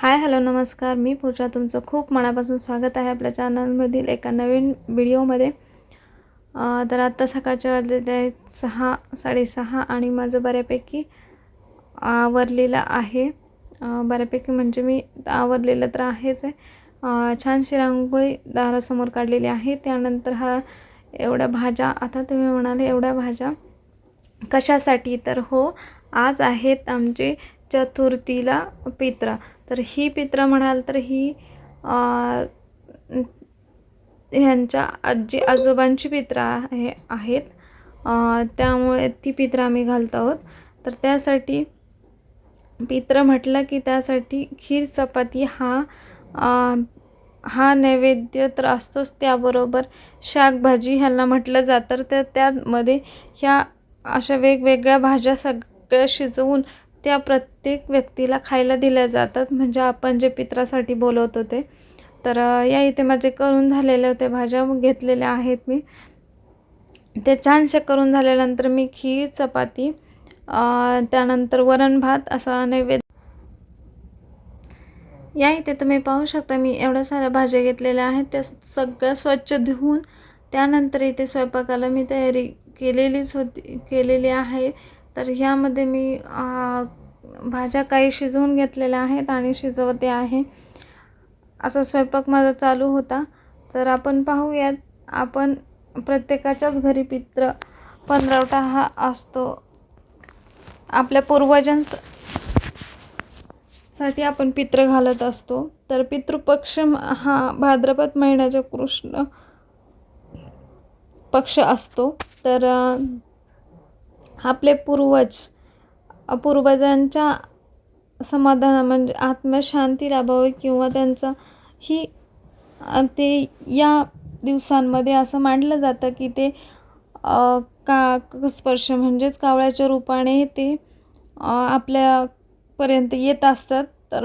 Hi hello नमस्कार. मी पूजा. तुमचं खूप मनापासून स्वागत आहे आपल्या चॅनलमधील एका नवीन व्हिडिओमध्ये. तर आत्ता सकाळच्या वाजलेले आहेत सहा साडेसहा आणि माझं बऱ्यापैकी आवरलेलं आहे. बऱ्यापैकी म्हणजे मी आवरलेलं तर आहेच आहे. छानशी रांगोळी दारासमोर काढलेली आहे. त्यानंतर हा एवढ्या भाज्या आता तुम्ही म्हणाले एवढ्या भाज्या कशासाठी? तर हो आज आहेत आमचे चतुर्थीला पित्र. तर ही पित्र म्हणाल तर ही ह्यांच्या आजी आजोबांची पित्र आहे आहेत. त्यामुळे ती पित्र आम्ही घालत आहोत. तर त्यासाठी पित्र म्हटलं की त्यासाठी खीर चपाती हा हा नैवेद्य तर असतोच. त्याबरोबर शाकभाजी ह्याला म्हटलं जातं. तर त्यामध्ये ह्या अशा वेगवेगळ्या भाज्या सगळ्या शिजवून त्या प्रत्येक व्यक्तीला खायला दिल्या जातात. म्हणजे आपण जे पित्रासाठी बोलवत होते. तर या इथे माझे करून झालेले होते भाज्या. घेतलेल्या आहेत मी. ते छानसे करून झाल्यानंतर मी खीर चपाती त्यानंतर वरण भात असा नैवेद्य. या इथे तुम्ही पाहू शकता मी एवढ्या साऱ्या भाज्या घेतलेल्या आहेत. त्या सगळ्या स्वच्छ धुवून त्यानंतर इथे स्वयंपाकाला मी तयारी केलेलीच होती केलेली आहे. तर ह्यामध्ये मी भाज्या काही शिजवून घेतलेल्या आहेत आणि शिजवते आहे. असा स्वयंपाक माझा चालू होता. तर आपण पाहूयात आपण प्रत्येकाच्याच घरी पित्र पंधरावटा हा असतो. आपल्या पूर्वजांससाठी आपण पित्र घालत असतो. तर पितृपक्ष म- हा भाद्रपद महिन्याच्या कृष्ण पक्ष असतो. तर आपले पूर्वज पूर्वजांच्या समाधाना म्हणजे आत्मशांती लाभावी किंवा त्यांचा ही ते या दिवसांमध्ये असं मांडलं जातं की ते का स्पर्श म्हणजेच कावळ्याच्या रूपाने ते आपल्यापर्यंत येत असतात. तर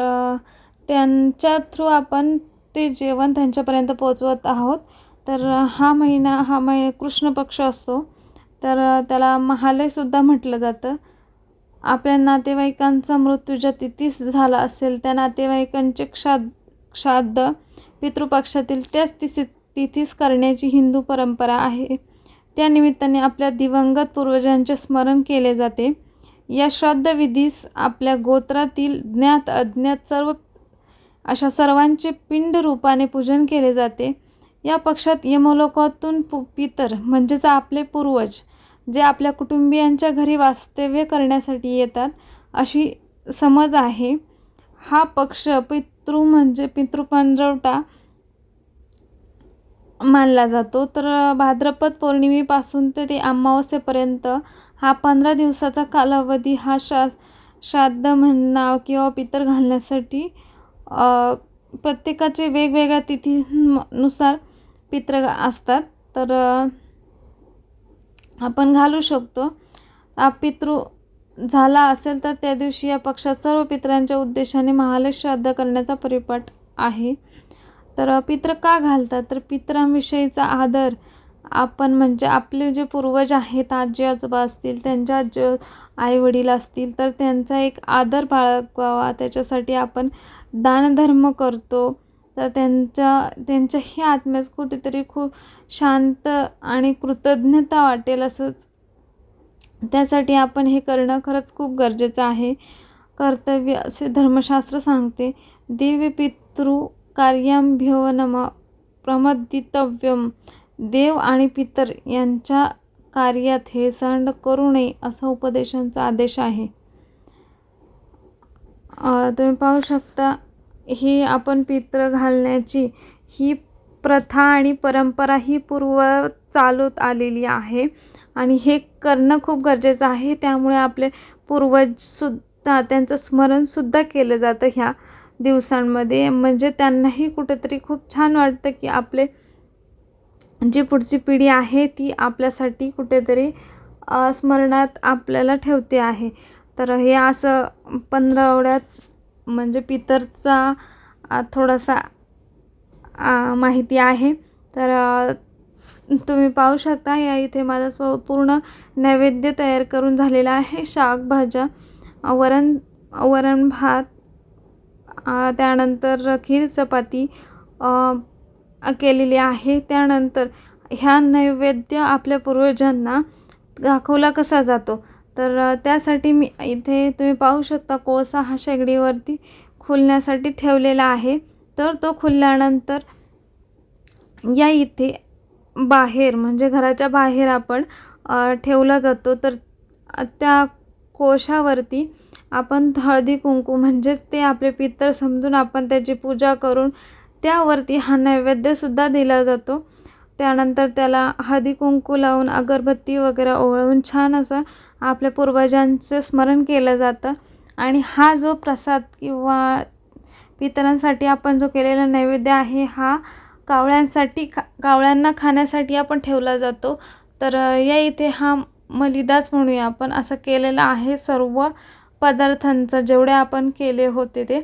त्यांच्या थ्रू आपण ते जेवण त्यांच्यापर्यंत पोचवत आहोत. तर हा महिना हा महिना कृष्ण पक्ष असतो. तर त्याला महालयसुद्धा म्हटलं जातं. आपल्या नातेवाईकांचा मृत्यू ज्या तिथीस झाला असेल त्या नातेवाईकांचे क्षाद श्राद्ध पितृपक्षातील त्याच तिथी तिथीस करण्याची हिंदू परंपरा आहे. त्या निमित्ताने आपल्या दिवंगत पूर्वजांचे स्मरण केले जाते. या श्राद्धविधीस आपल्या गोत्रातील ज्ञात अज्ञात सर्व अशा सर्वांचे पिंड रूपाने पूजन केले जाते. या पक्षात यमलोकातून पु पितर म्हणजेच आपले पूर्वज जे आपल्या कुटुंबियांच्या घरी वास्तव्य करण्यासाठी येतात अशी समज आहे. हा पक्ष पितृ म्हणजे पितृपंजवटा मानला जातो. तर भाद्रपद पौर्णिमेपासून ते ते अमावस्येपर्यंत हा पंधरा दिवसाचा कालावधी हा शा श्राद्ध म्हणा किंवा पितर घालण्यासाठी प्रत्येकाचे वेगवेगळ्या तिथीनुसार नुसार पित्र असतात. तर आपण घालू शकतो. हा पितृ झाला असेल तर त्या दिवशी या पक्षात सर्व पितरांच्या उद्देशाने महालय श्राद्ध करण्याचा परिपाठ आहे. तर पित्र का घालतात? तर पितरांविषयीचा आदर आपण म्हणजे आपले जे पूर्वज आहेत आजी आजोबा असतील त्यांच्या आज आई वडील असतील तर त्यांचा एक आदर बाळगावा. त्याच्यासाठी आपण दानधर्म करतो. तर त्यांच्या त्यांच्याही आत्म्यास कुठेतरी खूप शांत आणि कृतज्ञता वाटेल असंच. त्यासाठी आपण हे करणं खरंच खूप गरजेचं आहे. कर्तव्य असे धर्मशास्त्र सांगते दिव्य पितृ कार्याभ्यो नम प्रमदितव्यम देव आणि पितर यांच्या कार्यात हे संड करू नये असा उपदेशांचा आदेश आहे. तुम्ही पाहू शकता ही आपण पित्र घालण्याची ही प्रथा आणि परंपरा ही पूर्व चालत आलेली आहे. आणि हे करणं खूप गरजेचं आहे. त्यामुळे आपले पूर्वजसुद्धा त्यांचं स्मरणसुद्धा केलं जातं ह्या दिवसांमध्ये. म्हणजे त्यांनाही कुठेतरी खूप छान वाटतं की आपले जी पुढची पिढी आहे ती आपल्यासाठी कुठेतरी स्मरणात आपल्याला ठेवते आहे. तर हे असं पंधरावड्यात म्हणजे पितरचा थोडासा माहिती आहे. तर तुम्ही पाहू शकता या इथे माझा स्व पूर्ण नैवेद्य तयार करून झालेला आहे. शाक भाज्या वरण वरण भात त्यानंतर खीर चपाती केलेली आहे. त्यानंतर ह्या नैवेद्य आपल्या पूर्वजांना दाखवला कसा जातो? तर त्यासाठी मी इथे तुम्ही पाहू शकता कोळसा हा शेगडीवरती खुलण्यासाठी ठेवलेला आहे. तर तो खुलल्यानंतर या इथे बाहेर म्हणजे घराच्या बाहेर आपण ठेवला जातो. तर त्या कोळशावरती आपण हळदी कुंकू म्हणजेच ते आपले पितर समजून आपण त्याची पूजा करून त्यावरती हा नैवेद्यसुद्धा दिला जातो. त्यानंतर त्याला हळदी कुंकू लावून अगरबत्ती वगैरे ओवाळून छान असं आपल्या पूर्वजांचं स्मरण केलं जातं. आणि हा जो प्रसाद किंवा पितरांसाठी आपण जो केलेला नैवेद्य आहे हा कावळ्यांसाठी खा कावळ्यांना खाण्यासाठी आपण ठेवला जातो. तर या इथे हा मलिदाच म्हणूया आपण. असं केलेला आहे सर्व पदार्थांचा जेवढे आपण केले होते ते.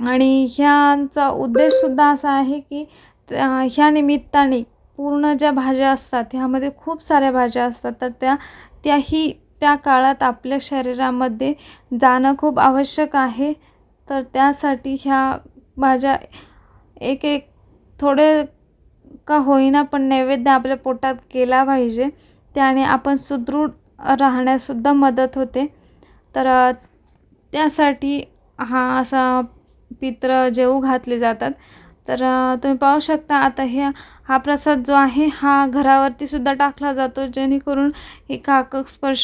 आणि ह्यांचा उद्देशसुद्धा असा आहे की ह्या निमित्ताने पूर्ण ज्या भाज्या असतात ह्यामध्ये खूप साऱ्या भाज्या असतात तर त्या त्याही त्या काळात आपल्या शरीरामध्ये जाणं खूप आवश्यक आहे. तर त्यासाठी ह्या भाज्या एक एक थोडे का होईना पण नैवेद्य आपल्या पोटात केला पाहिजे. त्याने आपण सुदृढ राहण्यासुद्धा मदत होते. तर त्यासाठी हा असा पित्र जेवू घातले जातात. तर तुम्ही पाहू शकता आता हे हा प्रसाद जो आहे हा घरावरती सुद्धा टाकला जातो जेणेकरून हे काकक स्पर्श